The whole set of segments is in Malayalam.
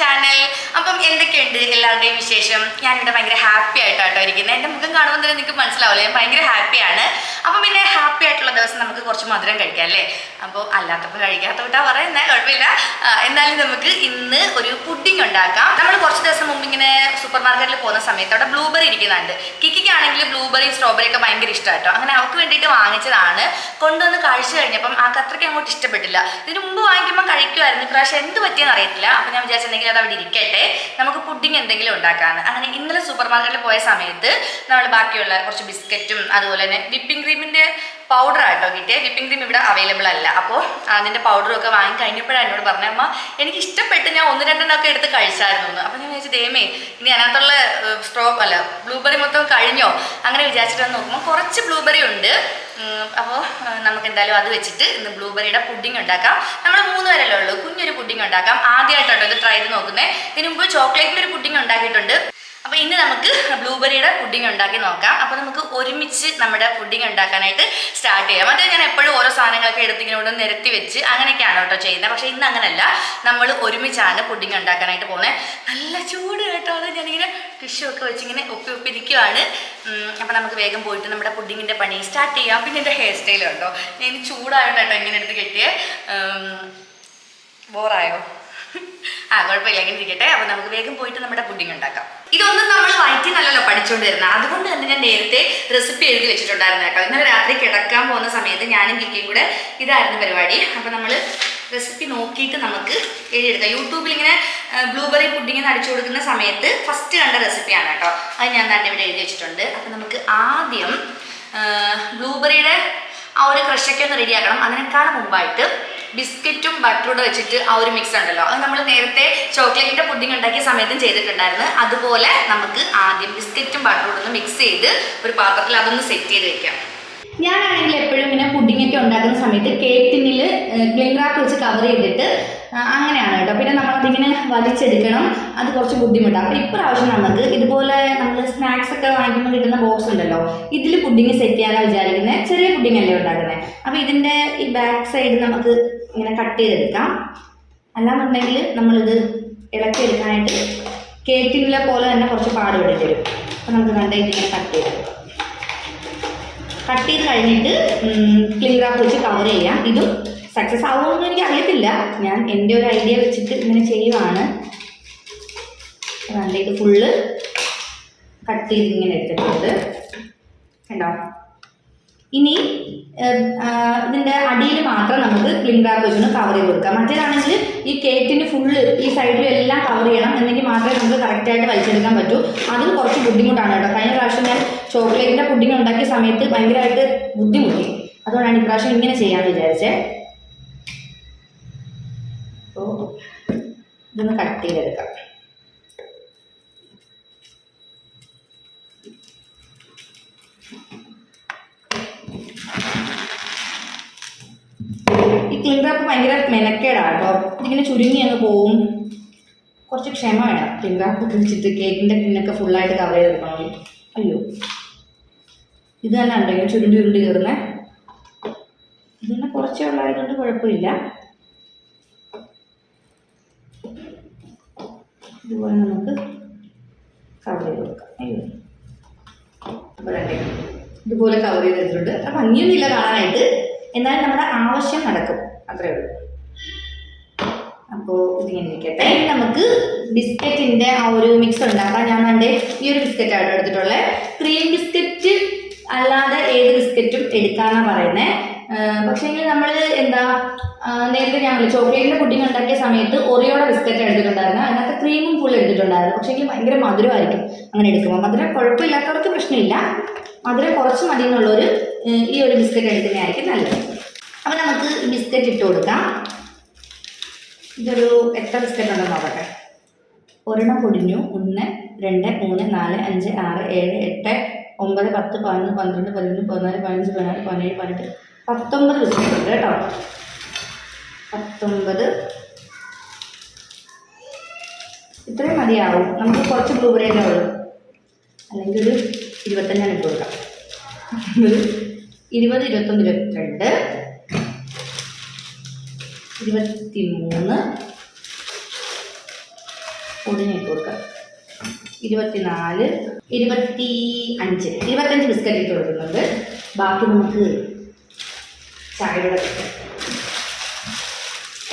ചാനൽ അപ്പം എന്തൊക്കെയുണ്ട് എല്ലാവരുടെയും വിശേഷം? ഞാനിവിടെ ഭയങ്കര ഹാപ്പി ആയിട്ടാട്ടോ ഇരിക്കുന്നത് എന്റെ മുഖം കാണുമ്പോൾ തന്നെ നിങ്ങൾക്ക് മനസ്സിലാവില്ല? ഞാൻ ഭയങ്കര ഹാപ്പിയാണ് അപ്പം പിന്നെ ഹാപ്പി ആയിട്ടുള്ള ദിവസം നമുക്ക് കുറച്ച് മധുരം കഴിക്കാം അല്ലേ? അപ്പോൾ അല്ലാത്തപ്പോൾ കഴിക്കാത്തോട്ടാ പറയുന്നത് കുഴപ്പമില്ല. എന്നാലും നമുക്ക് ഇന്ന് ഒരു പുഡിംഗ് ഉണ്ടാക്കാം. നമ്മൾ കുറച്ച് ദിവസം മുമ്പ് ഇങ്ങനെ സൂപ്പർ മാർക്കറ്റിൽ പോകുന്ന സമയത്ത് അവിടെ ബ്ലൂബെറി ഇരിക്കുന്നുണ്ട്. കിക്കിക്കാണെങ്കിൽ ബ്ലൂബെറി സ്ട്രോബെറി ഒക്കെ ഭയങ്കര ഇഷ്ടമായിട്ടോ അങ്ങനെ അവൾക്ക് വേണ്ടിയിട്ട് വാങ്ങിച്ചതാണ്. കൊണ്ടുവന്ന് കഴിച്ചു കഴിഞ്ഞപ്പം ആ അത്രയ്ക്ക് അങ്ങോട്ട് ഇഷ്ടപ്പെട്ടില്ല. ഇതിന് മുമ്പ് വാങ്ങിക്കുമ്പോൾ കഴിക്കുമായിരുന്നു ഇപ്രാവശ്യം എന്ത് പറ്റിയെന്ന് അറിയത്തില്ല. അപ്പം ഞാൻ വിചാരിച്ചെന്തെങ്കിലും അത് അവിടെ ഇരിക്കട്ടെ. നമുക്ക് പുഡിംഗ് എന്തെങ്കിലും ഉണ്ടാക്കാമെന്ന് അങ്ങനെ ഇന്നലെ സൂപ്പർ മാർക്കറ്റിൽ പോയ സമയത്ത് നമ്മൾ ബാക്കിയുള്ള കുറച്ച് ബിസ്ക്കറ്റും അതുപോലെ തന്നെ വിപ്പിംഗ് ക്രീമിന്റെ പൗഡർ ആയിട്ടോ കിട്ടിയത് വിപ്പിംഗ് ക്രീം ഇവിടെ അവൈലബിൾ അല്ല. അപ്പോൾ അതിന്റെ പൗഡറും ഒക്കെ വാങ്ങി കഴിഞ്ഞപ്പോഴാണ് എന്നോട് പറഞ്ഞ അമ്മ എനിക്ക് ഇഷ്ടപ്പെട്ട് ഞാൻ ഒന്ന് രണ്ടെണ്ണം ഒക്കെ എടുത്ത് കഴിച്ചായിരുന്നു എന്ന്. അപ്പോൾ ഞാൻ വിചാരിച്ചു ദേമേ ഇനി അതിനകത്തുള്ള സ്ട്രോ അല്ല ബ്ലൂബെറി മൊത്തം കഴിഞ്ഞോ? അങ്ങനെ വിചാരിച്ചിട്ട് വന്ന് നോക്കുമ്പോൾ കുറച്ച് ബ്ലൂബെറി ഉണ്ട്. അപ്പോൾ നമുക്ക് എന്തായാലും അത് വെച്ചിട്ട് ഇന്ന് ബ്ലൂബെറിയുടെ പുഡിംഗ് ഉണ്ടാക്കാം. നമ്മൾ മൂന്ന് പേരല്ലേ ഉള്ളൂ കുഞ്ഞൊരു പുഡിംഗ് ഉണ്ടാക്കാം. ആദ്യമായിട്ടാണ് ഇത് ട്രൈ ചെയ്ത് നോക്കുന്നത് ഇതിന് മുമ്പ് ചോക്ലേറ്റിന്റെ ഒരു പുഡിംഗ് ഉണ്ടാക്കിയിട്ടുണ്ട്. അപ്പോൾ ഇനി നമുക്ക് ബ്ലൂബെറിയുടെ പുഡിംഗ് ഉണ്ടാക്കി നോക്കാം. അപ്പോൾ നമുക്ക് ഒരുമിച്ച് നമ്മുടെ പുഡിംഗ് ഉണ്ടാക്കാനായിട്ട് സ്റ്റാർട്ട് ചെയ്യാം. അതായത് ഞാൻ എപ്പോഴും ഓരോ സാധനങ്ങളൊക്കെ എടുത്ത് ഇങ്ങനെ ഇവിടെ നിരത്തി വെച്ച് അങ്ങനെയൊക്കെയാണ് കേട്ടോ ചെയ്യുന്നത്. പക്ഷേ ഇന്ന് അങ്ങനെയല്ല നമ്മൾ ഒരുമിച്ചാണ് പുഡിംഗ് ഉണ്ടാക്കാനായിട്ട് പോകുന്നത് നല്ല ചൂട് കേട്ടോ. അത് ഞാനിങ്ങനെ ടിഷ്യൂ ഒക്കെ വെച്ച് ഇങ്ങനെ ഒപ്പി ഒപ്പിരിക്കുവാണ് അപ്പോൾ നമുക്ക് വേഗം പോയിട്ട് നമ്മുടെ പുഡിങ്ങിന്റെ പണി സ്റ്റാർട്ട് ചെയ്യാം. പിന്നെ എന്റെ ഹെയർ സ്റ്റൈൽ കേട്ടോ ഞാൻ ചൂടായോണ്ട് കേട്ടോ ഇങ്ങനെ എടുത്ത് കെട്ടിയേ. ബോറായോ ആ കുഴപ്പമില്ല ഇങ്ങനെ ഇരിക്കട്ടെ. അപ്പൊ നമുക്ക് വേഗം പോയിട്ട് നമ്മുടെ പുഡിംഗ് ഉണ്ടാക്കാം. ഇതൊന്നും നമ്മൾ വയറ്റിൽ നല്ലല്ലോ പഠിച്ചുകൊണ്ട് വരുന്നത് അതുകൊണ്ട് തന്നെ ഞാൻ നേരത്തെ റെസിപ്പി എഴുതി വെച്ചിട്ടുണ്ടായിരുന്നു കേട്ടോ. ഇന്നലെ രാത്രി കിടക്കാൻ പോകുന്ന സമയത്ത് ഞാനും കിക്കിയും കൂടെ ഇതായിരുന്നു പരിപാടി. അപ്പൊ നമ്മൾ റെസിപ്പി നോക്കിയിട്ട് നമുക്ക് എഴുതിയെടുക്കാം. യൂട്യൂബിൽ ഇങ്ങനെ ബ്ലൂബെറി പുഡിംഗ് അടിച്ചു കൊടുക്കുന്ന സമയത്ത് ഫസ്റ്റ് കണ്ട റെസിപ്പിയാണ് കേട്ടോ. അത് ഞാൻ തന്നെ ഇവിടെ എഴുതി വെച്ചിട്ടുണ്ട്. അപ്പോൾ നമുക്ക് ആദ്യം ബ്ലൂബെറിയുടെ ആ ഒരു ക്രഷൊക്കെ ഒന്ന് റെഡിയാക്കണം അതിനേക്കാൾ മുമ്പായിട്ട് ബിസ്ക്കറ്റും ബട്ടറൂടെ വെച്ചിട്ട് ആ ഒരു മിക്സ് ഉണ്ടല്ലോ. അത് നമ്മൾ നേരത്തെ ചോക്ലേറ്റിന്റെ പുഡിംഗ് ഉണ്ടാക്കിയ സമയത്തും ചെയ്തിട്ടുണ്ടായിരുന്നു. അതുപോലെ നമുക്ക് ആദ്യം ബിസ്ക്കറ്റും ബട്ടറൂടെ ഒന്ന് മിക്സ് ചെയ്ത് ഒരു പാത്രത്തിൽ അതൊന്ന് സെറ്റ് ചെയ്ത് വെക്കാം. ഞാനാണെങ്കിൽ എപ്പോഴും ഇങ്ങനെ പുഡിംഗ് ഒക്കെ ഉണ്ടാക്കുന്ന സമയത്ത് കേക്ക് ടിന്നിൽ ക്ലീൻ റാപ്പ് വെച്ച് കവർ ചെയ്തിട്ട് അങ്ങനെയാണ് കേട്ടോ. പിന്നെ നമ്മളതിങ്ങനെ വലിച്ചെടുക്കണം. അത് കുറച്ച് ബുദ്ധിമുട്ടാണ് അപ്പോൾ ഇപ്രാവശ്യം നമുക്ക് ഇതുപോലെ നമ്മൾ സ്നാക്സ് ഒക്കെ വാങ്ങിക്കുമ്പോൾ കിട്ടുന്ന ബോക്സ് ഉണ്ടല്ലോ. ഇതിൽ പുഡിംഗ് സെറ്റ് ചെയ്യാനാണ് വിചാരിക്കുന്നത് ചെറിയ പുഡിംഗ് അല്ലേ ഉണ്ടാക്കുന്നത് അപ്പോൾ ഇതിന്റെ ഈ ബാക്ക് സൈഡ് നമുക്ക് ഇങ്ങനെ കട്ട് ചെയ്തെടുക്കാം. അല്ലാന്നുണ്ടെങ്കിൽ നമ്മളിത് ഇളക്കി എടുക്കാനായിട്ട് കേക്കിങ്ങിലെ പോലെ തന്നെ കുറച്ച് പാട് വിടേണ്ടി വരും. അപ്പോൾ നമുക്ക് നല്ല ഇതിങ്ങനെ കട്ട് ചെയ്തെടുക്കാം കട്ട് ചെയ്ത് കഴിഞ്ഞിട്ട് ക്ലിയർ ആക്കി വെച്ച് കവർ ചെയ്യാം. ഇതും സക്സസ് ആവുമെന്ന് എനിക്ക് അറിയത്തില്ല. ഞാൻ എന്റെ ഒരു ഐഡിയ വെച്ചിട്ട് ഇങ്ങനെ ചെയ്യുവാണ്. നല്ലത് ഫുള്ള് കട്ട് ചെയ്ത് ഇങ്ങനെ എടുത്തിട്ടുണ്ട്. കണ്ടോ? ഇനി ഇതിന്റെ അടിയിൽ മാത്രം നമുക്ക് ക്ലീൻ റാപ്പ് വെച്ചൊന്ന് കവർ ചെയ്ത് കൊടുക്കാം. മറ്റേതാണെങ്കിൽ ഈ കേക്കിന് ഫുള്ള് ഈ സൈഡിലും എല്ലാം കവർ ചെയ്യണം എന്നെങ്കിൽ മാത്രമേ നമുക്ക് കറക്റ്റായിട്ട് വലിച്ചെടുക്കാൻ പറ്റൂ. അതും കുറച്ച് ബുദ്ധിമുട്ടാണ് കേട്ടോ. കഴിഞ്ഞ പ്രാവശ്യം ഞാൻ ചോക്ലേറ്റിന്റെ പുഡിംഗ് ഉണ്ടാക്കിയ സമയത്ത് ഭയങ്കരമായിട്ട് ബുദ്ധിമുട്ടി. അതുകൊണ്ടാണ് ഇപ്രാവശ്യം ഇങ്ങനെ ചെയ്യാമെന്ന് വിചാരിച്ചേ. ഓ ഇതൊന്ന് കട്ട് ചെയ്തെടുക്കാം. ക്ലീൻ റാപ്പ് ഭയങ്കര മെനക്കേടാണ് കേട്ടോ ഇങ്ങനെ ചുരുങ്ങി അങ്ങ് പോവും. കുറച്ച് ക്ഷമ വേണം. റാപ്പ് വെച്ചിട്ട് കേക്കിന്റെ പിന്നൊക്കെ ഫുള്ളായിട്ട് കവർ ചെയ്തെടുക്കണം അയ്യോ. ഇത് തന്നെ ഉണ്ടോ ഇങ്ങനെ ചുരുണ്ടി ഉരുണ്ടി കയറുന്നേ ഇത് തന്നെ കുറച്ചേ ഉള്ളതായതുകൊണ്ട് കുഴപ്പമില്ല. ഇതുപോലെ നമുക്ക് കവർ ചെയ്ത് കൊടുക്കാം. അയ്യോ. ഇതുപോലെ കവർ ചെയ്ത് എടുത്തിട്ടുണ്ട് അപ്പം ഭംഗിയൊന്നുമില്ല കാണാനായിട്ട്. എന്നാലും നമ്മുടെ ആവശ്യം നടക്കും. അത്രേ ഉള്ളൂ. അപ്പോൾ ഇതിങ്ങനെ ഇരിക്കട്ടെ. നമുക്ക് ബിസ്ക്കറ്റിന്റെ ആ ഒരു മിക്സ് ഉണ്ടാക്കാം. ഞാൻ വേണ്ട ഈ ഒരു ബിസ്ക്കറ്റ് ആണ് എടുത്തിട്ടുള്ളത് ക്രീം ബിസ്ക്കറ്റ് അല്ലാതെ ഏത് ബിസ്ക്കറ്റും എടുക്കാമെന്നാണ് പറയുന്നത് പക്ഷേങ്കിൽ നമ്മൾ എന്താ നേരത്തെ ഞാൻ ചോക്ലേറ്റിന്റെ പുഡിംഗ് ഉണ്ടാക്കിയ സമയത്ത് ഒറിയോടെ ബിസ്ക്കറ്റ് എടുത്തിട്ടുണ്ടായിരുന്നു. അതിനകത്ത് ക്രീമും ഫുൾ എടുത്തിട്ടുണ്ടായിരുന്നു. പക്ഷേങ്കിൽ ഭയങ്കര മധുരമായിരിക്കും അങ്ങനെ എടുക്കുമ്പോൾ. മധുരം കുഴപ്പമില്ലാത്തവർക്ക് പ്രശ്നമില്ല. മധുരം കുറച്ച് മതി എന്നുള്ളൊരു ഈ ഒരു ബിസ്ക്കറ്റ് എടുക്കുന്നതായിരിക്കും നല്ലത്. അപ്പോൾ നമുക്ക് ബിസ്ക്കറ്റ് ഇട്ട് കൊടുക്കാം. ഇതൊരു എത്ര ബിസ്ക്കറ്റ് ഉണ്ടെന്ന് നോക്കട്ടെ. ഒരെണ്ണം പൊടിഞ്ഞു. ഒന്ന് രണ്ട് മൂന്ന് നാല് അഞ്ച് ആറ് ഏഴ് എട്ട് ഒമ്പത് പത്ത് പതിനൊന്ന് പന്ത്രണ്ട് പതിനൊന്ന് പതിനാല് പതിനഞ്ച് പതിനാറ് പതിനേഴ് പതിനെട്ട് പത്തൊമ്പത് ബിസ്ക്കറ്റ് ഉണ്ട് കേട്ടോ. പത്തൊമ്പത്. ഇത്രയും മതിയാവും. നമുക്ക് കുറച്ച് ബ്ലൂബെറി തന്നെ ഉള്ളൂ. അല്ലെങ്കിൽ ഒരു ഇരുപത്തഞ്ചാണ് ഇട്ട് കൊടുക്കാം. ഇരുപത് ഇരുപത്തൊന്ന് ഇരുപത്തിരണ്ട്. ഇരുപത്തി മൂന്ന് ഉടനെയിട്ട് ഇരുപത്തി ഇരുപത്തിനാല് ഇരുപത്തി അഞ്ച്. ഇരുപത്തഞ്ച് ബിസ്ക്കറ്റ് ഇട്ട് കൊടുക്കുന്നുണ്ട്. ബാക്കി നമുക്ക് ചായയുടെ.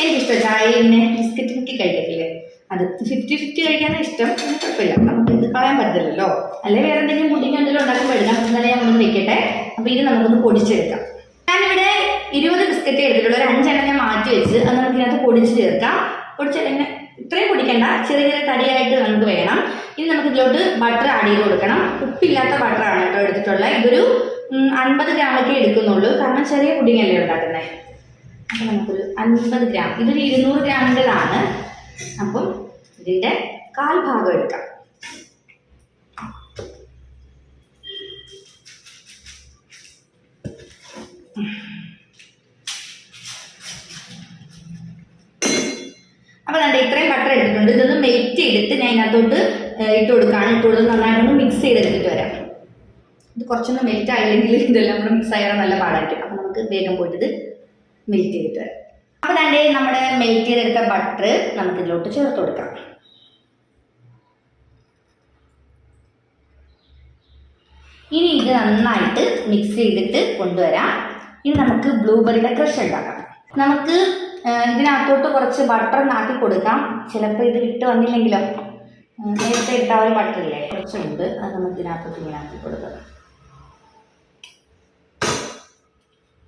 എനിക്കിഷ്ടം ചായ പിന്നെ ബിസ്ക്കറ്റ് മുക്കി കഴിക്കത്തില്ലേ? അത് ഫിഫ്റ്റി ഫിഫ്റ്റി കഴിക്കാനാണ് ഇഷ്ടം. കുഴപ്പമില്ല. നമുക്ക് ഇത് കളയാൻ പറ്റില്ലല്ലോ അല്ലെങ്കിൽ വേറെ എന്തെങ്കിലും പുഡിങ് എന്തെങ്കിലും ഉണ്ടാക്കുമ്പോൾ എടുക്കാം എന്നാലും ഞാൻ ഒന്ന് വെക്കട്ടെ അപ്പോൾ ഇത് നമുക്കൊന്ന് പൊടിച്ചെടുക്കാം. ഞാനിവിടെ ഇരുപത് ബിസ്ക്കറ്റ് എടുത്തിട്ടുള്ള ഒരു അഞ്ചെണ്ണം ഞാൻ മാറ്റി വെച്ച്. അത് നമുക്ക് ഇതിനകത്ത് പൊടിച്ച് ചേർക്കാം. പൊടിച്ചിങ്ങനെ ഇത്രയും പൊടിക്കണ്ട. ചെറിയ ചെറിയ തടിയായിട്ട് നമുക്ക് വേണം. ഇനി നമുക്ക് ഇതിലോട്ട് ബട്ടർ ആഡ് ചെയ്ത് കൊടുക്കണം. ഉപ്പില്ലാത്ത ബട്ടറാണ് കേട്ടോ എടുത്തിട്ടുള്ളത്. ഇതൊരു അൻപത് ഗ്രാമൊക്കെ എടുക്കുന്നുള്ളൂ. കാരണം ചെറിയ പുഡിങ്ങല്ലേ ഉണ്ടാക്കുന്നത് അപ്പം നമുക്കൊരു അൻപത് ഗ്രാം ഇതൊരു ഇരുന്നൂറ് ഗ്രാമിന്റെതാണ് അപ്പം ഇതിന്റെ കാൽ ഭാഗം എടുക്കാം. അപ്പോൾ നമ്മുടെ ഇത്രയും ബട്ടർ എടുത്തിട്ടുണ്ട്. ഇതൊന്ന് മെൽറ്റ് ചെയ്തിട്ട് ഞാൻ ഇതിനകത്തോട്ട് ഇട്ട് കൊടുക്കുകയാണ് ഇട്ട് കൊടുത്ത് നന്നായിട്ടൊന്ന് മിക്സ് ചെയ്തെടുത്തിട്ട് വരാം. ഇത് കുറച്ചൊന്ന് മെൽറ്റ് ആയില്ലെങ്കിൽ ഇതെല്ലാം കൂടെ മിക്സ് ആയാൽ നല്ല പാടായിരിക്കും. അപ്പോൾ നമുക്ക് വേഗം പോയിട്ട് മെൽറ്റ് ചെയ്തിട്ട് വരാം. അപ്പോൾ ദാണ്ടേ നമ്മുടെ മെൽറ്റ് ചെയ്തെടുത്ത ബട്ടർ നമുക്ക് ഇതിലോട്ട് ചേർത്ത് കൊടുക്കാം. ഇനി ഇത് നന്നായിട്ട് മിക്സ് ചെയ്തിട്ട് കൊണ്ടുവരാം. ഇനി നമുക്ക് ബ്ലൂബെറിയുടെ ക്രഷ് ഉണ്ടാക്കാം. നമുക്ക് ഇതിനകത്തോട്ട് കുറച്ച് ബട്ടർ നാക്കി കൊടുക്കാം. ചിലപ്പോൾ ഇത് വിട്ട് വന്നില്ലെങ്കിലോ. നേരത്തെ ഇട്ട ഒരു ബട്ടർ ഇല്ലേ? കുറച്ചുണ്ട്. അത് നമുക്ക് ഇതിനകത്തോട്ട് ഇങ്ങനെ ആക്കി കൊടുക്കാം.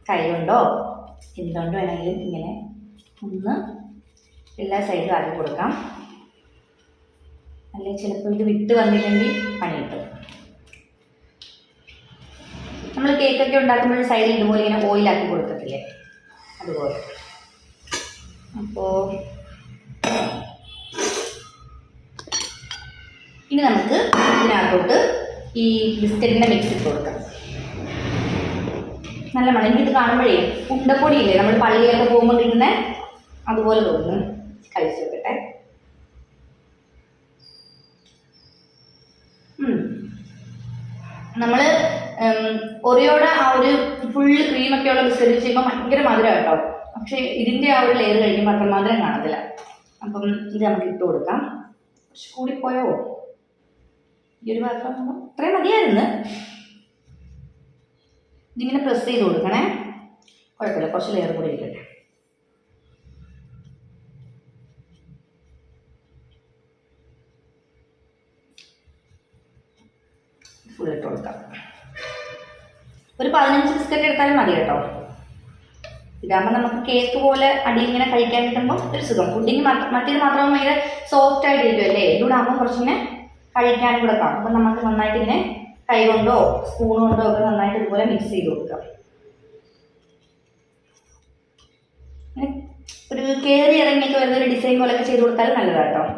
കൈ കൊണ്ടോ എന്തുകൊണ്ട് വേണമെങ്കിലും ഇങ്ങനെ ഒന്ന് എല്ലാ സൈഡും ആക്കി കൊടുക്കാം. അല്ലെങ്കിൽ ചിലപ്പോൾ ഇത് വിട്ട് വന്നില്ലെങ്കിൽ പണി കിട്ടും. നമ്മൾ കേക്കൊക്കെ ഉണ്ടാക്കുമ്പോൾ സൈഡിൽ ഇതുപോലെ ഇങ്ങനെ ഓയിലാക്കി കൊടുക്കത്തില്ലേ? അതുപോലെ. അപ്പോൾ ഇനി നമുക്ക് ഇതിനകത്തോട്ട് ഈ ബിസ്ക്കറ്റിന്റെ മിക്സ് ഇട്ട് കൊടുക്കാം. നല്ല മണം. എനിക്കിത് കാണുമ്പോഴേ ഉണ്ടപ്പൊടിയില്ലേ? നമ്മൾ പള്ളിയിലൊക്കെ പോകുമ്പോൾ കിട്ടുന്ന അതുപോലെ തോന്നുന്നു. കഴിച്ചു നോക്കട്ടെ. നമ്മൾ ഒറിയോടെ ആ ഒരു ഫുള്ള് ക്രീമൊക്കെ ഉള്ള ബിസ്ക്കറ്റ് ചെയ്യുമ്പോൾ ഭയങ്കര മധുരം കേട്ടോ. പക്ഷേ ഇതിന്റെ ആ ഒരു ലെയർ കഴിഞ്ഞ് ബട്ടർ കാണത്തില്ല. അപ്പം ഇത് നമുക്ക് ഇട്ട് കൊടുക്കാം. കുറച്ച് കൂടിപ്പോയോ ഈ ഒരു പാത്രം ഇത്രയും മതിയായിരുന്നു. ഇതിങ്ങനെ പ്രസ് ചെയ്ത് കൊടുക്കണേ. കുഴപ്പമില്ല കുറച്ച് ലെയർ കൂടി ഇരിക്കട്ടെ. ഫുൾ ഇട്ട് കൊടുക്കാം. ഒരു പതിനഞ്ച് ബിസ്ക്കറ്റ് എടുത്താലും മതി കേട്ടോ. ഇതാകുമ്പോൾ നമുക്ക് കേക്ക് പോലെ അടിയിൽ ഇങ്ങനെ കഴിക്കാൻ കിട്ടുമ്പോൾ ഒരു സുഖം. പുഡിങ് മറ്റേത് മാത്രം ഭയങ്കര സോഫ്റ്റ് ആയിട്ടിരിക്കുമല്ലേ ഇതുകൂടെ ആകുമ്പോൾ കുറച്ചിങ്ങനെ കഴിക്കാനും കൂടെ കാണും. അപ്പം നമുക്ക് നന്നായിട്ട് ഇങ്ങനെ കൈ കൊണ്ടോ സ്പൂൺ കൊണ്ടോ ഒക്കെ നന്നായിട്ട് ഇതുപോലെ മിക്സ് ചെയ്ത് കൊടുക്കാം. ഒരു കയറി ഇറങ്ങിയൊക്കെ വരുന്ന ഒരു ഡിസൈൻ പോലെയൊക്കെ ചെയ്ത് കൊടുത്താലും നല്ലതാണ്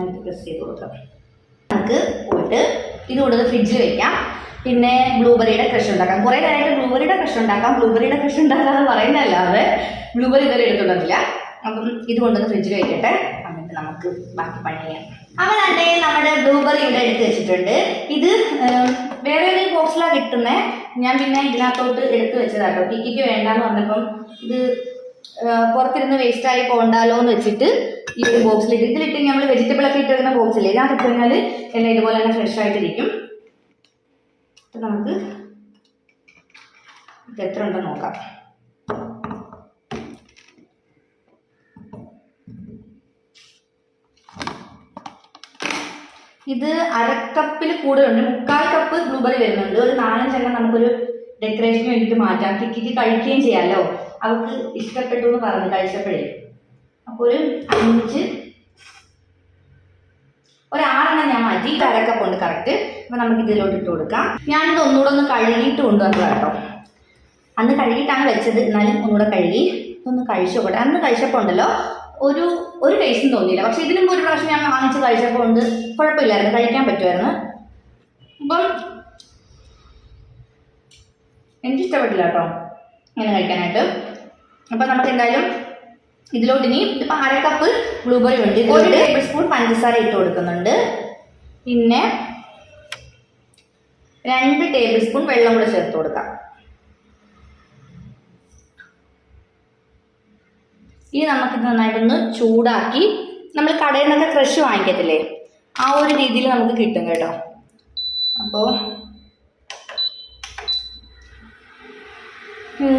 നന്നായിട്ട് പ്രസ് ചെയ്ത് കൊടുക്കാം. നമുക്ക് പോയിട്ട് ഇത് കൂടുതൽ ഫ്രിഡ്ജിൽ വെക്കാം. പിന്നെ ബ്ലൂബെറിയുടെ ക്രഷ് ഉണ്ടാക്കാം. കുറേ നേരമായിട്ട് ബ്ലൂബെറിയുടെ ക്രഷ് ഉണ്ടാക്കാം. ബ്ലൂബെറിയുടെ ക്രഷ് ഉണ്ടാക്കാന്ന് പറയുന്നതല്ലാതെ ബ്ലൂബെറി ഇതുവരെ എടുത്തുകൊണ്ടില്ല അപ്പം ഇത് കൊണ്ടുവന്ന് ഫ്രിഡ്ജിൽ വെക്കട്ടെ. എന്നിട്ട് നമുക്ക് ബാക്കി പണി ചെയ്യാം. അപ്പം തന്നെ നമ്മുടെ ബ്ലൂബെറി ഇവിടെ എടുത്ത് വെച്ചിട്ടുണ്ട്. ഇത് വേറെ ഒരു ബോക്സിലാണ് കിട്ടുന്നത് ഞാൻ പിന്നെ ഇതിനകത്തോട്ട് എടുത്ത് വെച്ചതാട്ടോ. ടിക്കിക്ക് വേണ്ടാന്ന് പറഞ്ഞപ്പം ഇത് പുറത്തിരുന്ന് വേസ്റ്റായി പോകണ്ടല്ലോ എന്ന് വെച്ചിട്ട് ഈ ഒരു ബോക്സിൽ ഇതിലിട്ട് നമ്മൾ വെജിറ്റബിൾ ഒക്കെ ഇട്ട് വെക്കുന്ന ബോക്സില്ലേ ഇതിനകത്ത് ഇട്ട് കഴിഞ്ഞാൽ എല്ലാം ഇതുപോലെ തന്നെ ഫ്രഷ് ആയിട്ടിരിക്കും. അപ്പം നമുക്ക് ഇത് എത്ര ഉണ്ടെന്ന് നോക്കാം. ഇത് അരക്കപ്പിൽ കൂടുതലുണ്ട്. മുക്കാൽ കപ്പ് ബ്ലൂബെറി വരുന്നുണ്ട്. ഒരു നാലഞ്ചെണ്ണം നമുക്കൊരു ഡെക്കറേഷന് വേണ്ടിയിട്ട് മാറ്റാം. കിക്കിക്ക് കഴിക്കുകയും ചെയ്യാമല്ലോ അവർക്ക് ഇഷ്ടപ്പെട്ടു എന്ന് പറഞ്ഞു കഴിച്ചപ്പോഴേ. അപ്പോൾ ഒരു അഞ്ച്. ഒരു ആറെണ്ണം ഞാൻ മാറ്റി. കരക്കെ കൊണ്ട് കറക്റ്റ് അപ്പൊ നമുക്ക് ഇതിലോട്ട് ഇട്ട് കൊടുക്കാം. ഞാനിത് ഒന്നുകൂടെ ഒന്ന് കഴുകിയിട്ട് കൊണ്ടുവന്നതാണ് കേട്ടോ. അന്ന് കഴുകിയിട്ടാണ് വെച്ചത്. എന്നാലും ഒന്നുകൂടെ കഴുകി ഇതൊന്ന് കഴിച്ചു നോക്കട്ടെ അന്ന് കഴിച്ചപ്പോൾ ഉണ്ടല്ലോ ഒരു ഒരു ടേസ്റ്റും തോന്നിയില്ല. പക്ഷെ ഇതിനും ഒരു പ്രാവശ്യം ഞാൻ വാങ്ങിച്ച് കഴിച്ചപ്പോൾ ഉണ്ട്. കുഴപ്പമില്ലായിരുന്നു. കഴിക്കാൻ പറ്റുമായിരുന്നു. അപ്പം എനിക്കിഷ്ടപ്പെട്ടില്ല കേട്ടോ. ഇങ്ങനെ കഴിക്കാനായിട്ട്. അപ്പം നമുക്ക് എന്തായാലും ഇതിലോട്ട് ഇനി ഇപ്പൊ അര കപ്പ് ബ്ലൂബെറി ഉണ്ട്. ഒരു ടേബിൾ സ്പൂൺ പഞ്ചസാര ഇട്ട് കൊടുക്കുന്നുണ്ട്. പിന്നെ രണ്ട് ടേബിൾ സ്പൂൺ വെള്ളം കൂടെ ചേർത്ത് കൊടുക്കാം. ഇനി നമുക്ക് നന്നായിട്ടൊന്ന് ചൂടാക്കി നമ്മൾ കടയിൽ നിന്നൊക്കെ ക്രഷ് വാങ്ങിക്കത്തില്ലേ? ആ ഒരു രീതിയിൽ നമുക്ക് കിട്ടും കേട്ടോ. അപ്പോൾ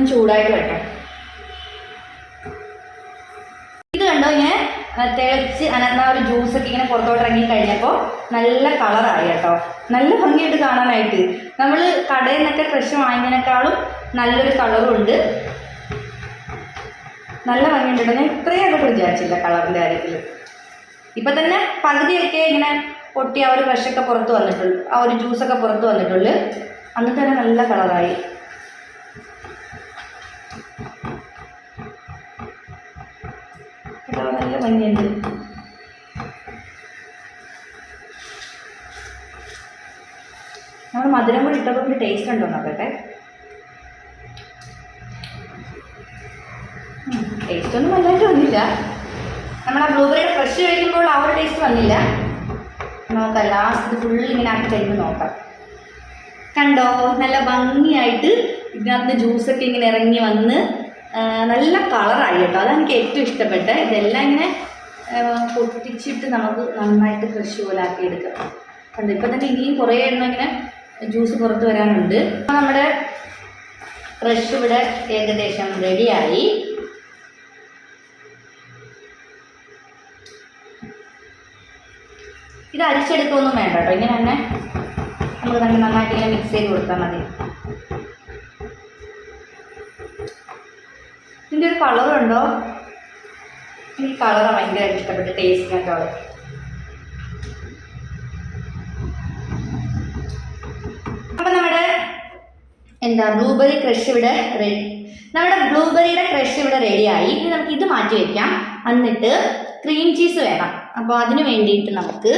ചൂടായിട്ട് കേട്ടോ തിളച്ച് അനന്ന ഒരു ജ്യൂസ് ഒക്കെ ഇങ്ങനെ പുറത്തോട്ട് ഇറങ്ങി കഴിഞ്ഞപ്പോൾ നല്ല കളറായി കേട്ടോ. നല്ല ഭംഗിയായിട്ട് കാണാനായിട്ട്. നമ്മൾ കടയിൽ നിന്നൊക്കെ ഫ്രഷ് വാങ്ങിയതിനേക്കാളും നല്ലൊരു കളറുണ്ട് നല്ല ഭംഗിയുണ്ട് ഞാൻ ഇത്രയും അതൊക്കെ വിചാരിച്ചില്ല കളറിന്റെ കാര്യത്തിൽ ഇപ്പം തന്നെ പകുതിയൊക്കെ ഇങ്ങനെ പൊട്ടി ആ ഒരു ഫ്രഷൊക്കെ പുറത്ത് വന്നിട്ടുള്ളൂ. ആ ഒരു ജ്യൂസൊക്കെ പുറത്ത് വന്നിട്ടുള്ളൂ. അന്ന് തന്നെ നല്ല കളറായി നല്ല ഭംഗിയുണ്ട്. നമ്മൾ മധുരം കൂടി ഇട്ടപ്പോൾ പിന്നെ ടേസ്റ്റ് ഉണ്ടോ നോക്കട്ടെ. ടേസ്റ്റ് ഒന്നും വല്ലാണ്ട് വന്നില്ല. നമ്മൾ ആ ബ്ലൂബെറിയുടെ ഫ്രഷ് കഴിക്കുമ്പോൾ ആ ഒരു ടേസ്റ്റ് വന്നില്ല നോക്കാം ലാസ്റ്റ് ഫുൾ ഇങ്ങനെ ആക്കി നോക്കാം. കണ്ടോ? നല്ല ഭംഗിയായിട്ട് ഇതിനകത്ത് ജ്യൂസൊക്കെ ഇങ്ങനെ ഇറങ്ങി വന്ന് നല്ല കളറായി കേട്ടോ. അതാണ് എനിക്ക് ഏറ്റവും ഇഷ്ടപ്പെട്ടത്. ഇതെല്ലാം ഇങ്ങനെ പൊട്ടിച്ചിട്ട് നമുക്ക് നന്നായിട്ട് ഫ്രഷ് പോലെ ആക്കി എടുക്കാം കണ്ടോ? ഇപ്പം തന്നെ ഇനിയും കുറേ എണ്ണം ഇങ്ങനെ ജ്യൂസ് പുറത്ത് വരാനുണ്ട്. അപ്പം നമ്മുടെ ഫ്രഷ് ഇവിടെ ഏകദേശം റെഡിയായി ഇത് അരിച്ചെടുക്കുകയൊന്നും വേണ്ട കേട്ടോ. ഇങ്ങനെ തന്നെ നമുക്ക് തന്നെ നന്നായിട്ട് ഇങ്ങനെ മിക്സ് ചെയ്ത് കൊടുത്താൽ മതി. ഇതിന്റെ ഒരു കളറുണ്ടോ? എനിക്ക് കളറാണ് ഭയങ്കരമായിട്ട് ഇഷ്ടപ്പെട്ട ടേസ്റ്റിനേക്കാൾ അപ്പം നമ്മുടെ എന്താ ബ്ലൂബെറി ക്രഷ് ഇവിടെ റെഡി നമ്മുടെ ബ്ലൂബെറിയുടെ ക്രഷ് ഇവിടെ റെഡിയായി ഇനി നമുക്ക് ഇത് മാറ്റി വെക്കാം. എന്നിട്ട് ക്രീം ചീസ് വേണം. അപ്പോൾ അതിന് വേണ്ടിയിട്ട് നമുക്ക്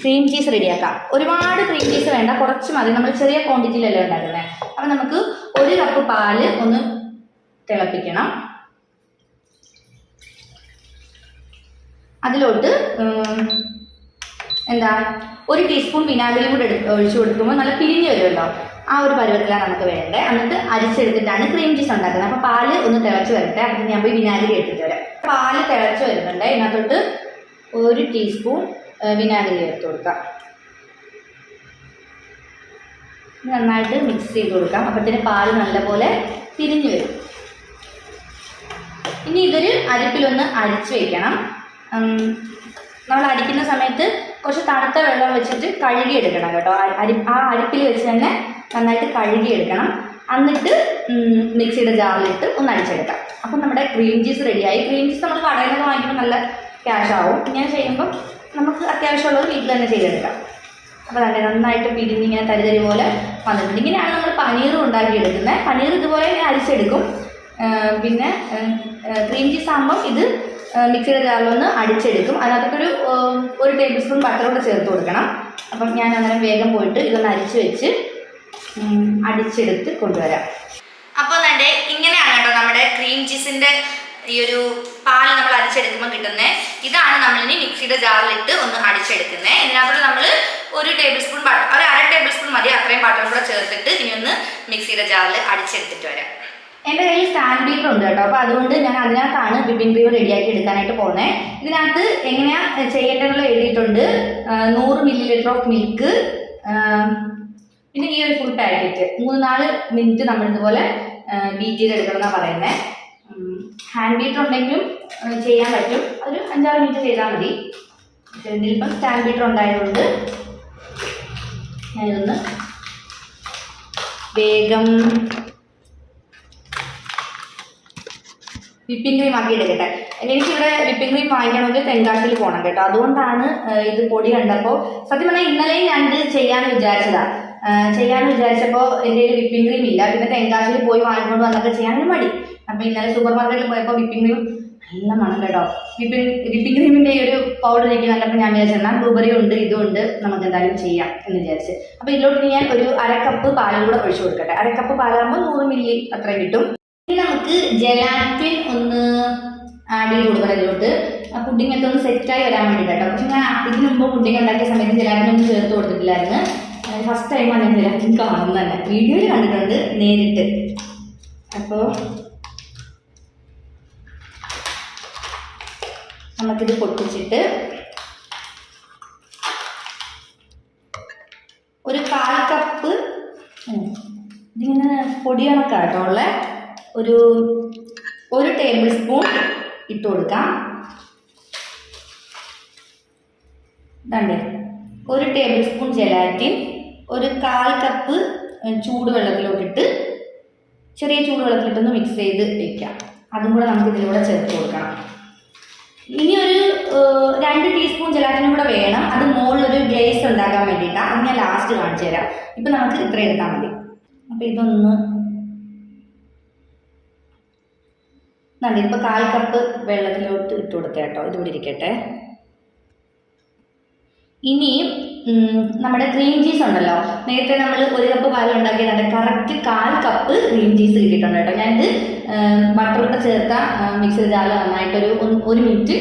ക്രീം ചീസ് റെഡിയാക്കാം ഒരുപാട് ക്രീം ചീസ് വേണ്ട. കുറച്ച് മതി. നമ്മൾ ചെറിയ ക്വാണ്ടിറ്റിയിലല്ലേ ഉണ്ടാക്കുന്നത് അപ്പം നമുക്ക് ഒരു കപ്പ് പാൽ ഒന്ന് തിളപ്പിക്കണം. അതിലോട്ട് എന്താ ഒരു ടീസ്പൂൺ വിനാഗിരി കൂടെ ഒഴിച്ചു കൊടുക്കുമ്പോൾ നല്ല പിരിഞ്ഞ് വരുമല്ലോ ആ ഒരു പരുവത്തിലാണ് നമുക്ക് വേണ്ടത്. എന്നിട്ട് അരിച്ചെടുത്തിട്ടാണ് ക്രീം ചീസ് ഉണ്ടാക്കുന്നത്. അപ്പോൾ പാൽ ഒന്ന് തിളച്ച് വരട്ടെ. അപ്പം ഞാൻ പോയി വിനാഗിരി എടുത്തിട്ട് വരാം. പാൽ തിളച്ച് വരുന്നുണ്ട്. ഇതിനകത്തോട്ട് ഒരു ടീസ്പൂൺ വിനാഗിരി എടുത്ത് കൊടുക്കാം. നന്നായിട്ട് മിക്സ് ചെയ്ത് കൊടുക്കാം. അപ്പോഴത്തേന് പാൽ നല്ലപോലെ തിരിഞ്ഞു വരും. ഇനി ഇതൊരു അരിപ്പിലൊന്ന് അരിച്ചു വെക്കണം. നമ്മൾ അരിക്കുന്ന സമയത്ത് കുറച്ച് തണുത്ത വെള്ളം വെച്ചിട്ട് കഴുകിയെടുക്കണം കേട്ടോ. അരി ആ അരിപ്പിൽ വെച്ച് തന്നെ നന്നായിട്ട് കഴുകിയെടുക്കണം. എന്നിട്ട് മിക്സിയുടെ ജാറിലിട്ട് ഒന്ന് അടിച്ചെടുക്കാം. അപ്പം നമ്മുടെ ക്രീം ചീസ് റെഡിയായി ക്രീം ചീസ് നമ്മൾ കടയിൽ നിന്ന് വാങ്ങിക്കുമ്പോൾ നല്ല ക്യാഷ് ആവും. ഇങ്ങനെ ചെയ്യുമ്പോൾ നമുക്ക് അത്യാവശ്യമുള്ളത് വീട്ടിൽ തന്നെ ചെയ്തെടുക്കാം. അപ്പോൾ തന്നെ നന്നായിട്ട് പിരിഞ്ഞിങ്ങനെ തരിതരി പോലെ വന്നിട്ടുണ്ട്. ഇങ്ങനെയാണ് നമ്മൾ പനീർ ഉണ്ടാക്കിയെടുക്കുന്നത്. പനീർ ഇതുപോലെ ഇങ്ങനെ അരിച്ചെടുക്കും. പിന്നെ ക്രീം ചീസ് ആകുമ്പം ഇത് മിക്സിയുടെ ജാറിലൊന്ന് അടിച്ചെടുക്കും. അതിനകത്തൊരു ഒരു ടേബിൾ സ്പൂൺ ബട്ടർ കൂടെ ചേർത്ത് കൊടുക്കണം. അപ്പം ഞാൻ അന്നേരം വേഗം പോയിട്ട് ഇതൊന്ന് അരിച്ച് വെച്ച് അടിച്ചെടുത്ത് കൊണ്ടുവരാം. അപ്പോൾ തന്നെ ഇങ്ങനെയാണ് കേട്ടോ നമ്മുടെ ക്രീം ചീസിന്റെ ഈ ഒരു പാൽ നമ്മൾ അരിച്ചെടുക്കുമ്പോൾ കിട്ടുന്നത് ഇതാണ് നമ്മളിനി മിക്സിയുടെ ജാറിലിട്ട് ഒന്ന് അടിച്ചെടുക്കുന്നത് ഇതിനകത്തോട് നമ്മൾ ഒരു ടേബിൾ സ്പൂൺ ബട്ടർ ഒരു അര ടേബിൾ സ്പൂൺ മതി. അത്രയും ബട്ടർ കൂടെ ചേർത്തിട്ട് ഇനി ഒന്ന് മിക്സിയുടെ ജാറിൽ അടിച്ചെടുത്തിട്ട് വരാം. എന്റെ കയ്യിൽ സ്റ്റാൻഡ് ബീറ്റർ ഉണ്ട് കേട്ടോ. അപ്പോൾ അതുകൊണ്ട് ഞാൻ അതിനകത്താണ് ബിബിൻ ബീവ് റെഡിയാക്കി എടുക്കാനായിട്ട് പോകുന്നത് ഇതിനകത്ത് എങ്ങനെയാ ചെയ്യേണ്ടതെന്നുള്ള എഴുതിയിട്ടുണ്ട്. നൂറ് മില്ലി ലിറ്റർ ഓഫ് മിൽക്ക് പിന്നെ ഈ ഒരു ഫുൾ പാക്കറ്റ് മൂന്ന് നാല് മിനിറ്റ് നമ്മൾ ഇതുപോലെ ബീറ്റ് ചെയ്തെടുക്കണം എന്നാണ് പറയുന്നത് ഹാൻഡ് ബീറ്റർ ഉണ്ടെങ്കിലും ചെയ്യാൻ പറ്റും. ഒരു അഞ്ചാറ് മിനിറ്റ് ചെയ്താൽ മതി. ഇതിലിപ്പം സ്റ്റാൻഡ് ബീറ്റർ ഉണ്ടായതുകൊണ്ട് ഞാനിതൊന്ന് വേഗം വിപ്പിംഗ് ക്രീം ആക്കി എടുക്കട്ടെ. എനിക്കിവിടെ വിപ്പിംഗ് ക്രീം വാങ്ങിക്കണമെങ്കിൽ തെങ്കാശിയിൽ പോകണം കേട്ടോ. അതുകൊണ്ടാണ് ഇത് പൊടി കണ്ടപ്പോൾ സത്യം പറഞ്ഞാൽ ഇന്നലെയും ഞാൻ ഇത് ചെയ്യാൻ വിചാരിച്ചതാണ് ചെയ്യാൻ വിചാരിച്ചപ്പോൾ എന്റെ കയ്യിൽ വിപ്പിംഗ് ക്രീം ഇല്ല. പിന്നെ തെങ്കാശിയിൽ പോയി വാങ്ങിക്കൊണ്ട് വന്നൊക്കെ ചെയ്യാനൊരു മടി. അപ്പോൾ ഇന്നലെ സൂപ്പർ മാർക്കറ്റിൽ പോയപ്പോൾ വിപ്പിംഗ് ക്രീം നല്ല മണം കേട്ടോ. വിപ്പിംഗ് വിപ്പിംഗ് ക്രീമിന്റെ ഈ ഒരു പൗഡർ എനിക്ക് കണ്ടപ്പോൾ ഞാൻ വിചാരിച്ചു എന്നാൽ ബ്ലൂബെറി ഉണ്ട് ഇതുണ്ട് നമുക്ക് എന്തായാലും ചെയ്യാം എന്ന് വിചാരിച്ച്. അപ്പോൾ ഇതിലോട്ട് ഞാൻ ഒരു അര കപ്പ് പാലും കൂടെ ഒഴിച്ചു കൊടുക്കട്ടെ. അര കപ്പ് പാലാകുമ്പോൾ നൂറ് മില്ലി അത്രയും കിട്ടും. ഇനി നമുക്ക് ജലാറ്റിൻ ഒന്ന് ആഡ് ചെയ്ത് കൊടുക്കണം ഇതിലോട്ട് ആ പുഡിംഗ് ഒക്കെ ഒന്ന് സെറ്റായി വരാൻ വേണ്ടിയിട്ടോ പക്ഷെ ഞാൻ ഇതിന് മുമ്പ് പുഡിംഗ് ഉണ്ടാക്കിയ സമയത്ത് ജലാറ്റിൻ ഒന്നും ചേർത്ത് കൊടുത്തിട്ടില്ലായിരുന്നു. ഫസ്റ്റ് ടൈമാണ് ഞാൻ ജലാറ്റിൻ കാണുന്നത് തന്നെ വീഡിയോയിൽ കണ്ടിട്ടുണ്ട് നേരിട്ട്. അപ്പോൾ നമുക്കിത് പൊട്ടിച്ചിട്ട് ഒരു കാൽ കപ്പ് ഇതിങ്ങനെ പൊടിയണക്കാട്ടോ ഉള്ളത് ഉള്ള. ഒരു ഒരു ടേബിൾ സ്പൂൺ ഇട്ട് കൊടുക്കാം. ണ്ടേ ഒരു ടേബിൾ സ്പൂൺ ജലാറ്റിൻ ഒരു കാൽ കപ്പ് ചൂടുവെള്ളത്തിലോട്ടിട്ട് ചെറിയ ചൂടുവെള്ളത്തിലിട്ടൊന്ന് മിക്സ് ചെയ്ത് വെക്കാം. അതും കൂടെ നമുക്ക് ഇതിലൂടെ ചേർത്ത് കൊടുക്കണം. ഇനി ഒരു രണ്ട് ടീസ്പൂൺ ജലാറ്റിനും കൂടെ വേണം. അത് മുകളിലൊരു ഗ്ലേസ് ഉണ്ടാക്കാൻ വേണ്ടിയിട്ടാണ് അത് ഞാൻ ലാസ്റ്റ് കാണിച്ചു തരാം ഇപ്പം നമുക്ക് ഇത്ര എടുത്താൽ മതി. അപ്പോൾ ഇതൊന്ന് നന്ദി ഇപ്പൊ കാൽ കപ്പ് വെള്ളത്തിലോട്ട് ഇട്ട് കൊടുത്തേ കേട്ടോ ഇതുകൂടി ഇരിക്കട്ടെ. ഇനി നമ്മുടെ ക്രീം ചീസ് ഉണ്ടല്ലോ നേരത്തെ നമ്മൾ ഒരു കപ്പ് പാൽ ഉണ്ടാക്കിയതാണ് കറക്റ്റ് കാൽ കപ്പ് ക്രീം ചീസ് കിട്ടിയിട്ടുണ്ട് കേട്ടോ. ഞാനിത് ബട്ടറൊക്കെ ചേർത്ത മിക്സർ ജാറിൽ നന്നായിട്ടൊരു ഒരു മിനിറ്റ്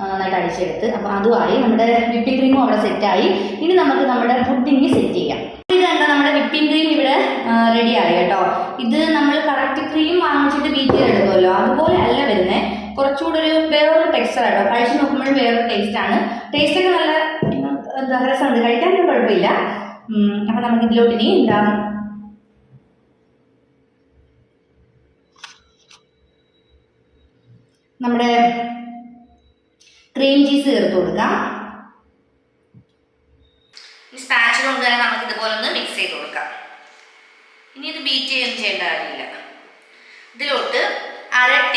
നന്നായിട്ട് അടിച്ചെടുത്ത്. അപ്പോൾ അതുമായി നമ്മുടെ വിപ്പിംഗ് ക്രീമും അവിടെ സെറ്റായി ഇനി നമുക്ക് നമ്മുടെ പുഡിങ് സെറ്റ് ചെയ്യാം. ഇത് കണ്ട നമ്മുടെ വിപ്പിംഗ് ക്രീം ഇവിടെ റെഡിയായി കേട്ടോ. ഇത് നമ്മൾ കറക്റ്റ് ക്രീം വാങ്ങിച്ചിട്ട് ബീറ്റ് ചെയ്തെടുക്കുമല്ലോ അതുപോലെ അല്ല വരുന്നത് കുറച്ചുകൂടെ ഒരു വേറൊരു ടെക്സ്ചർ ആട്ടോ. കഴിച്ച് നോക്കുമ്പോഴും വേറൊരു ടേസ്റ്റ് ആണ്. ടേസ്റ്റ് ഒക്കെ നല്ല എന്താ രസമുണ്ട് കഴിക്കാനൊന്നും കുഴപ്പമില്ല. അപ്പം നമുക്ക് ഇതിലോട്ട് ഇനി എന്താ? നമ്മുടെ ക്രീം ചീസ് ചേർത്ത് കൊടുക്കാം. തന്നെ നമുക്ക് ഇതുപോലെ ഒന്ന് മിക്സ് ചെയ്ത് കൊടുക്കാം. ഇനി ഇത് ബീറ്റ് ചെയ്യൊന്നും ചെയ്യേണ്ട കാര്യമില്ല.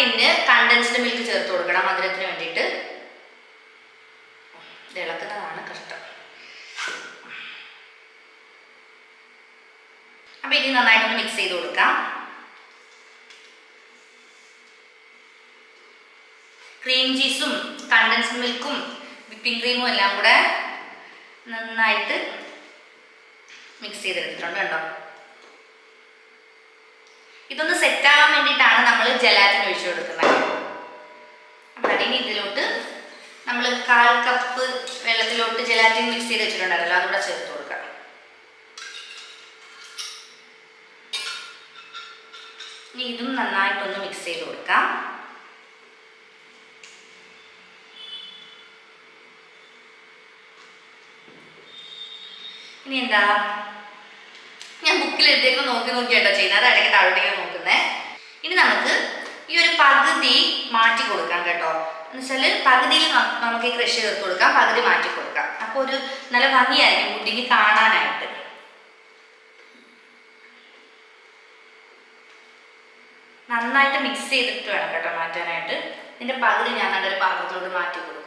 ടിന്ന് കണ്ടൻസ്ഡ് മിൽക്ക് ചേർത്ത് കൊടുക്കണം മധുരത്തിന് വേണ്ടിയിട്ട്. ഇളക്കുന്നതാണ് കഷ്ടം. അപ്പൊ ഇനി നന്നായിട്ടൊന്ന് മിക്സ് ചെയ്ത് കൊടുക്കാം. ക്രീം ചീസും കണ്ടൻസ്ഡ് മിൽക്കും വിപ്പിംഗ് ക്രീമും എല്ലാം കൂടെ നന്നായിട്ട് മിക്സ് ചെയ്തെടുത്തിട്ടുണ്ട് കേട്ടോ ഇതൊന്ന് സെറ്റ് ആവാൻ വേണ്ടിയിട്ടാണ് നമ്മൾ ജലാറ്റിൻ ഒഴിച്ചു കൊടുക്കുന്നത്. അപ്പം ഇനി ഇതിലോട്ട് നമ്മൾ കാൽ കപ്പ് വെള്ളത്തിലോട്ട് ജലാറ്റിൻ മിക്സ് ചെയ്ത് വെച്ചിട്ടുണ്ടായിരുന്നല്ലോ അതുകൂടെ ചേർത്ത് കൊടുക്കാം. ഇനി ഇതും നന്നായിട്ടൊന്ന് മിക്സ് ചെയ്ത് കൊടുക്കാം. ഇനി എന്താ? ബുക്കിൽ എഴുതിയൊക്കെ നോക്കി നോക്കിയാട്ടോ ചെയ്യുന്നത്. അത് ഇടയ്ക്ക് താഴോട്ടേക്ക് നോക്കുന്നേ. ഇനി നമുക്ക് ഈ ഒരു പകുതി മാറ്റി കൊടുക്കാം കേട്ടോ. എന്ന് വെച്ചാൽ പകുതിയിൽ നമുക്ക് ഈ കൃഷി ചേർത്ത് കൊടുക്കാം. പകുതി മാറ്റി കൊടുക്കാം. അപ്പോൾ ഒരു നല്ല ഭംഗിയായിരിക്കും കുട്ടിക്ക് കാണാനായിട്ട്. നന്നായിട്ട് മിക്സ് ചെയ്തിട്ട് വേണം കേട്ടോ മാറ്റാനായിട്ട്. ഇതിന്റെ പകുതി ഞാൻ നല്ലൊരു പാത്രത്തിലോട്ട് മാറ്റി കൊടുക്കുക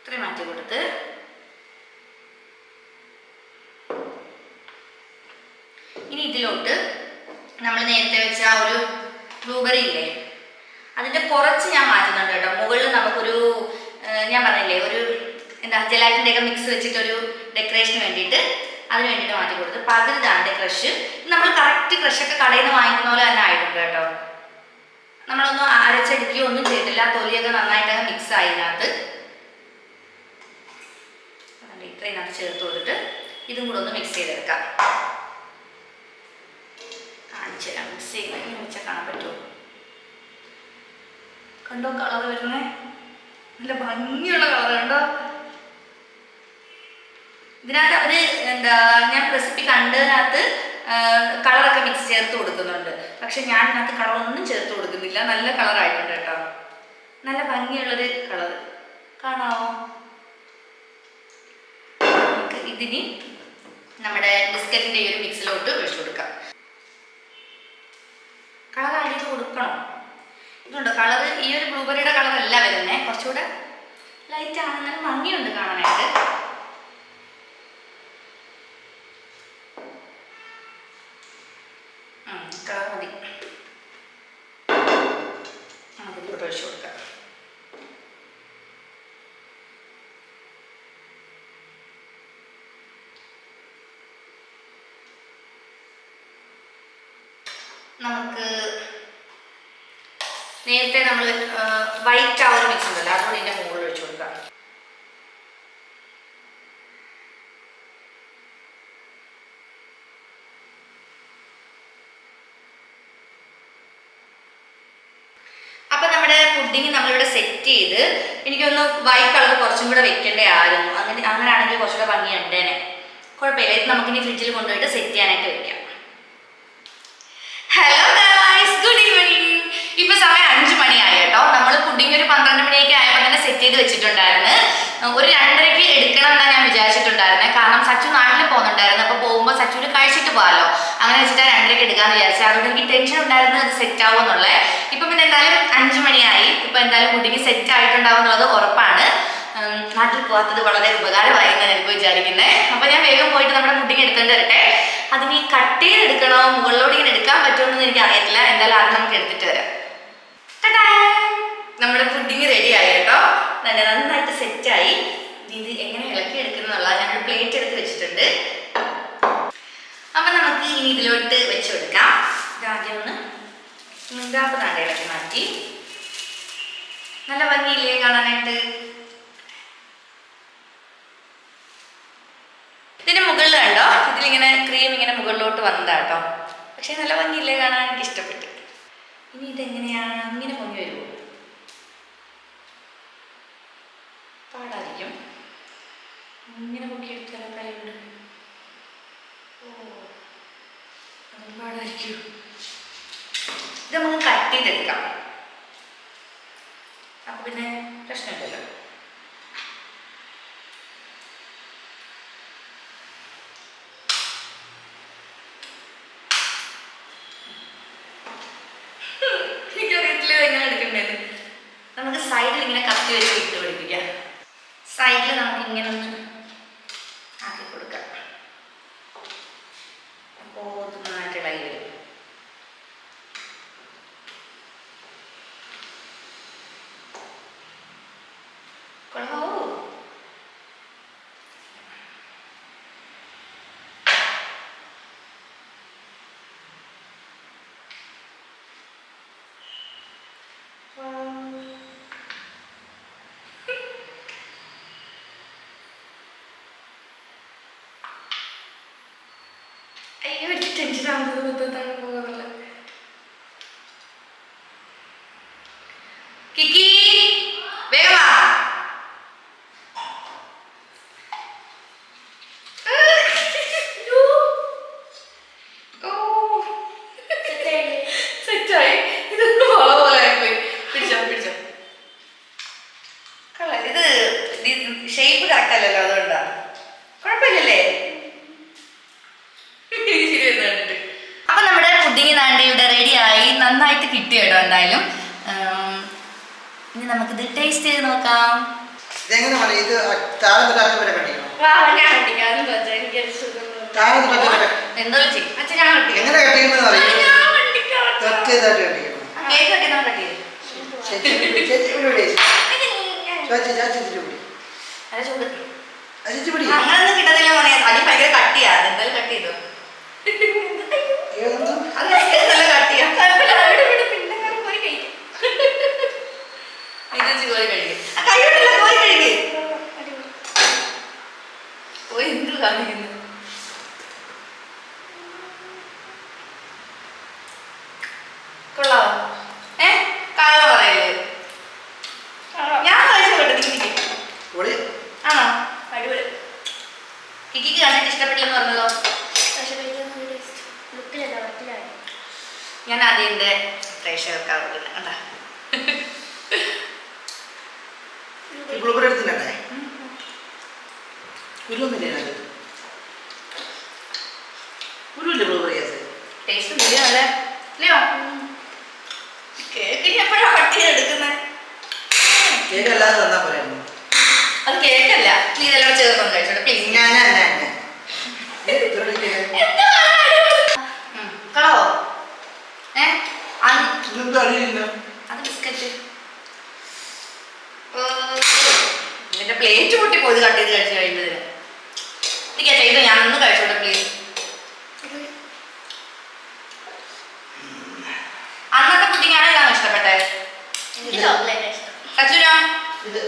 ഇത്രയും മാറ്റി കൊടുത്ത് ഇനി ഇതിലോട്ട് നമ്മൾ നേരത്തെ വെച്ച ആ ഒരു ബ്ലൂബെറി ഇല്ലേ? അതിന്റെ കുറച്ച് ഞാൻ മാറ്റുന്നുണ്ട് കേട്ടോ. മുകളിൽ നമുക്കൊരു ഞാൻ പറഞ്ഞില്ലേ ഒരു എന്താ ജലാറ്റിന്റെ ഒക്കെ മിക്സ് വെച്ചിട്ട് ഒരു ഡെക്കറേഷന് വേണ്ടിയിട്ട് അതിന് വേണ്ടിയിട്ട് മാറ്റി കൊടുത്ത് പകുതി ദാണ്ട് ക്രഷ് നമ്മൾ കറക്റ്റ് ക്രഷൊക്കെ കടയിൽ നിന്ന് വാങ്ങിക്കുന്ന പോലെ തന്നെ ആയിട്ടുണ്ട് കേട്ടോ. നമ്മളൊന്നും അരച്ചടിക്കുകയോ ഒന്നും ചെയ്തില്ല തൊലിയൊക്കെ നന്നായിട്ട് മിക്സ് ആയി ഇതിനകത്ത്. ഇത്രയും നമുക്ക് ചേർത്ത് കൊടുത്തിട്ട് ഇതും കൂടെ ഒന്ന് മിക്സ് ചെയ്തെടുക്കാം. കാണിച്ചു തരാം മിക്സ് ഇങ്ങനെ വെച്ചാൽ കാണാൻ പറ്റുമോ? കണ്ടോ കളർ വരുന്നേ? നല്ല ഭംഗിയുള്ള കളർ കണ്ടോ? ഇതിനകത്ത് അവർ എന്താ ഞാൻ റെസിപ്പി കണ്ടതിനകത്ത് കളറൊക്കെ മിക്സ് ചേർത്ത് കൊടുക്കുന്നുണ്ട്. പക്ഷെ ഞാൻ ഇതിനകത്ത് കളറൊന്നും ചേർത്ത് കൊടുക്കുന്നില്ല. നല്ല കളർ ആയിട്ടുണ്ട് കേട്ടോ. നല്ല ഭംഗിയുള്ളൊരു കളർ കാണാവോ? നമുക്ക് ഇതിന് നമ്മുടെ ബിസ്ക്കറ്റിന്റെ ഈ ഒരു മിക്സിലോട്ട് ഒഴിച്ചു കൊടുക്കാം. കളർ ആഡ് കൊടുക്കണം. ഇതുണ്ട്. കളർ ഈ ഒരു ബ്ലൂബെറിയുടെ കളർ അല്ല വരുന്നത് കുറച്ചുകൂടെ ലൈറ്റ് ആണ്. നല്ല ഭംഗിയുണ്ട് കാണാനായിട്ട്. നമുക്ക് നേരത്തെ നമ്മൾ വൈറ്റ് ആ ഒരു അതുകൊണ്ട് ഇതിന്റെ മുകളിൽ വെച്ച് കൊടുക്കുക നമ്മളിവിടെ സെറ്റ് ചെയ്ത് എനിക്കൊന്ന് വൈറ്റ് കളർ കുറച്ചും കൂടെ വെക്കേണ്ടേ ആയിരുന്നു അങ്ങനെ അങ്ങനെയാണെങ്കിൽ കുറച്ചുകൂടെ ഭംഗി ഉണ്ടേനെ കുഴപ്പമില്ല ഇത് നമുക്കിനി ഫ്രിഡ്ജിൽ കൊണ്ടുപോയിട്ട് സെറ്റ് ചെയ്യാനായിട്ട് വെക്കാം. ഇപ്പൊ സമയം അഞ്ചു മണിയായി കേട്ടോ. നമ്മൾ പുഡിംഗ് ഒരു പന്ത്രണ്ട് മണിയൊക്കെ ആയപ്പോൾ തന്നെ സെറ്റ് ചെയ്ത് വെച്ചിട്ടുണ്ടായിരുന്നു. ഒരു രണ്ടരയ്ക്ക് എടുക്കണം എന്നാണ് ഞാൻ വിചാരിച്ചിട്ടുണ്ടായിരുന്നത് കാരണം സച്ചു നാട്ടിൽ പോകുന്നുണ്ടായിരുന്നു അപ്പോൾ പോകുമ്പോൾ സച്ചുവിന് കഴിച്ചിട്ട് പോകാമല്ലോ അങ്ങനെ വെച്ചിട്ട് രണ്ടരയ്ക്ക് എടുക്കാന്ന് വിചാരിച്ചത് അതുകൊണ്ട് എനിക്ക് ടെൻഷൻ ഉണ്ടായിരുന്നു അത് സെറ്റ് ആവും എന്നുള്ളത് ഇപ്പൊ പിന്നെ എന്തായാലും അഞ്ചു മണിയായി. ഇപ്പൊ എന്തായാലും പുഡിംഗ് സെറ്റ് ആയിട്ടുണ്ടാവും എന്നുള്ളത് ഉറപ്പാണ്. നാട്ടിൽ പോകാത്തത് വളരെ ഉപകാരമായി എന്നാണ് എനിക്ക് വിചാരിക്കുന്നത് അപ്പൊ ഞാൻ വേഗം പോയിട്ട് നമ്മുടെ പുഡിംഗ് എടുത്തോണ്ട് വരട്ടെ. അതിന് ഈ കട്ട് എടുക്കണോ? മുകളിലോട്ട് ഇങ്ങനെ എടുക്കാൻ പറ്റുമോ എന്ന് എനിക്ക് അറിയത്തില്ല എന്തായാലും അത് നമുക്ക് എടുത്തിട്ട് വരാം! നമ്മുടെ ഫുഡിങ് റെഡി ആയി കേട്ടോ. നല്ല നന്നായിട്ട് സെറ്റായി ഇത് എങ്ങനെ ഇളക്കി എടുക്കുന്നുള്ള ഞാനൊരു പ്ലേറ്റ് എടുത്ത് വെച്ചിട്ടുണ്ട്. അപ്പൊ നമുക്ക് ഇനി ഇതിലോട്ട് വെച്ച് കൊടുക്കാം. ഇതാദ്യം ഒന്ന് മുൻകാപ്പ് താണ്ട ഇളക്കി മാറ്റി. നല്ല ഭംഗിയില്ലേ കാണാനായിട്ട്? ഇതിന്റെ മുകളിൽ കണ്ടോ? ഇതിലിങ്ങനെ ക്രീം ഇങ്ങനെ മുകളിലോട്ട് വന്നതാട്ടോ പക്ഷെ നല്ല ഭംഗിയില്ലേ കാണാൻ? എനിക്ക് ഇഷ്ടപ്പെട്ടു. ഇനി ഇതെങ്ങനെയാണ്? ഇങ്ങനെ പൊങ്ങി വരുമോ പാടായിരിക്കും. ഇങ്ങനെ പൊക്കിയെടുത്താലോ കൈകൊണ്ട്. ഓ പാടായിരിക്കും. ഇത് നമുക്ക് കട്ട് ചെയ്തെടുക്കാം. അപ്പൊ പിന്നെ പ്രശ്നമില്ലല്ലോ എനിക്കറിയത്തില്ല ഇത് എങ്ങനെ എടുക്കണ്ടേന്ന് നമുക്ക് സൈഡിൽ ഇങ്ങനെ കത്തി വെച്ച് ഇട്ട് പിടിപ്പിക്കാം സൈഡിൽ നമുക്ക് ഇങ്ങനെ ഒന്ന് ആക്കി കൊടുക്കാം അപ്പോൾ ഇത് നന്നായിട്ട് ഇളകി വരും കൊള്ളാവോ അയ്യോ എനിക്ക് ടെൻഷൻ ആവുന്നത് മൊത്തത്താണ് പോകുന്നില്ല കിക്കി വേഗം വാ അയ്യോ. ഓ. സെറ്റായി ഇതൊന്നും വള പോലെ ആയിപ്പോയി പിടിച്ചോ പിടിച്ചോ കൊള്ളാം ഇത് ഷേപ്പ് കറക്റ്റ് അല്ലല്ലോ അതുകൊണ്ടാ കുഴപ്പമില്ലല്ലേ എനിക്ക് ശരി വരുന്നത് കണ്ടിട്ട്. അപ്പൊ നമ്മുടെ പുഡിങ് നാണ്ടി ഇവിടെ റെഡിയായി നന്നായിട്ട് കിട്ടി ഉം, ഇനി നമുക്കിത് ടേസ്റ്റ് ചെയ്ത് നോക്കാം. ഇതെങ്ങനെ പറയും? ഇത് വരെ കണ്ടിക്കണം വരെ എന്തോ. എങ്ങനെ അറിയാം? കട്ടിക്കണം കിട്ടത്തില്ല മോനെ. ഭയങ്കര കട്ടിയാ. എന്തായാലും കട്ട് ചെയ്തു. കട്ടിയാ കുഴപ്പമില്ല, അവിടെ ഇവിടെ പിന്നെങ്ങാനും പോയി കഴിക്കാം. കോരി കോരി ഓ എന്ത് കാണിക്കുന്നു കൊള്ളാവോ? ഏ? കള്ള പറയല്ലേ? ഞാൻ ആണോ? അടിപൊളി. കിക്കിക്ക് കണ്ടിട്ട് ഇഷ്ടപ്പെട്ടില്ലെന്ന് പറഞ്ഞല്ലോ. ഞാൻ ആദ്യം എന്റെ പ്രേക്ഷകർക്ക് കൊടുക്കുന്നത്. കണ്ടാ? ബ്ലൂബെറി എടുത്തില്ലേ ബ്ലൂബെറി അത് ടേസ്റ്റ് ഇല്ല നല്ല ഇല്ലയോ? കേക്ക് അല്ലാതെ തന്നാ അത് കേക്കല്ല നീ ഇതെല്ലാം ചേർന്ന് കഴിച്ചോട്ടെ പ്ലീസ് ഞാൻ ഞാൻ ഞാൻ ഞാൻ ഏ, ഇതോടെ ഇരിക്കണേ. കളവോ ഏ അത് ഇതെന്താ അറിയില്ല അത് ബിസ്ക്കറ്റ് നിന്റെ പ്ലേറ്റ് പൊട്ടി പോയി കട്ട് ചെയ്ത് കഴിച്ചു കഴിയുന്നതിന് എനിക്ക് ചെയ്തു ഞാൻ ഒന്ന് കഴിച്ചോട്ടെ പ്ലീസ് അന്നത്തെ പുഡിങ്ങാണ് ഞാൻ ഇഷ്ടപ്പെട്ടെ? എനിക്ക് chocolate ആ ഇഷ്ടം. കച്ചൂരാ ഇത്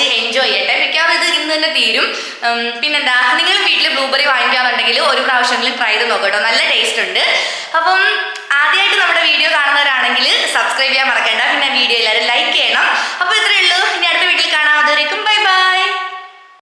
കഴിച്ച് എൻജോയ് ചെയ്യട്ടെ. മിക്കവാറും ഇത് ഇന്ന് തന്നെ തീരും. പിന്നെന്താ? നിങ്ങൾ വീട്ടിൽ ബ്ലൂബെറി വാങ്ങിക്കാന്നുണ്ടെങ്കിൽ ഒരു പ്രാവശ്യമെങ്കിലും ട്രൈ ചെയ്ത് നോക്കട്ടോ നല്ല ടേസ്റ്റ് ഉണ്ട്. അപ്പം ആദ്യമായിട്ട് നമ്മുടെ വീഡിയോ കാണുന്നവരാണെങ്കിൽ സബ്സ്ക്രൈബ് ചെയ്യാൻ മറക്കണ്ട. പിന്നെ വീഡിയോ എല്ലാവരും ലൈക്ക് ചെയ്യണം. അപ്പോൾ ഇത്രയേ ഉള്ളൂ. ഇനി